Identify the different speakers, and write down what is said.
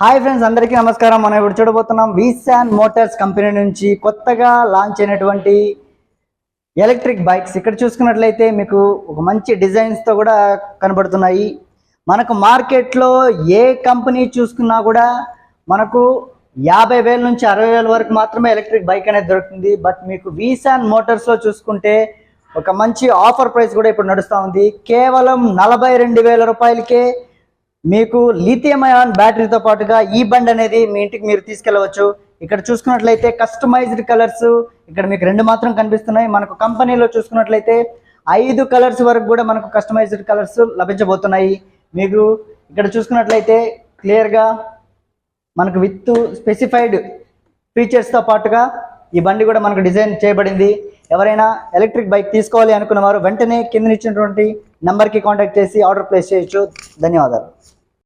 Speaker 1: Hi friends అందరికీ నమస్కారం. మనం ఇప్పుడు చూడబోతున్నాం వీసాన్ మోటార్స్ కంపెనీ నుంచి కొత్తగా లాంచ్ అయినటువంటి ఎలక్ట్రిక్ బైక్స్. ఇక్కడ చూసుకున్నట్లయితే మీకు ఒక మంచి డిజైన్స్తో కూడా కనబడుతున్నాయి. మనకు మార్కెట్లో ఏ కంపెనీ చూసుకున్నా కూడా మనకు యాభై వేల నుంచి అరవై వేల వరకు మాత్రమే ఎలక్ట్రిక్ బైక్ అనేది దొరుకుతుంది. బట్ మీకు వీసాన్ మోటార్స్లో చూసుకుంటే ఒక మంచి ఆఫర్ ప్రైస్ కూడా ఇప్పుడు నడుస్తూ ఉంది. కేవలం నలభై రెండు వేల రూపాయలకే మీకు లిథియం అయాన్ బ్యాటరీతో పాటుగా ఈ బండ్ అనేది మీ ఇంటికి మీరు తీసుకెళ్ళవచ్చు. ఇక్కడ చూసుకున్నట్లయితే కస్టమైజ్డ్ కలర్స్ ఇక్కడ మీకు రెండు మాత్రం కనిపిస్తున్నాయి. మనకు కంపెనీలో చూసుకున్నట్లయితే ఐదు కలర్స్ వరకు కూడా మనకు కస్టమైజ్డ్ కలర్స్ లభించబోతున్నాయి. మీకు ఇక్కడ చూసుకున్నట్లయితే క్లియర్గా మనకు విత్ స్పెసిఫైడ్ ఫీచర్స్తో పాటుగా ఈ బండి కూడా మనకు డిజైన్ చేయబడింది. ఎవరైనా ఎలక్ట్రిక్ బైక్ తీసుకోవాలి అనుకున్న వారు వెంటనే కింద ఇచ్చినటువంటి నెంబర్కి కాంటాక్ట్ చేసి ఆర్డర్ ప్లేస్ చేయొచ్చు. ధన్యవాదాలు.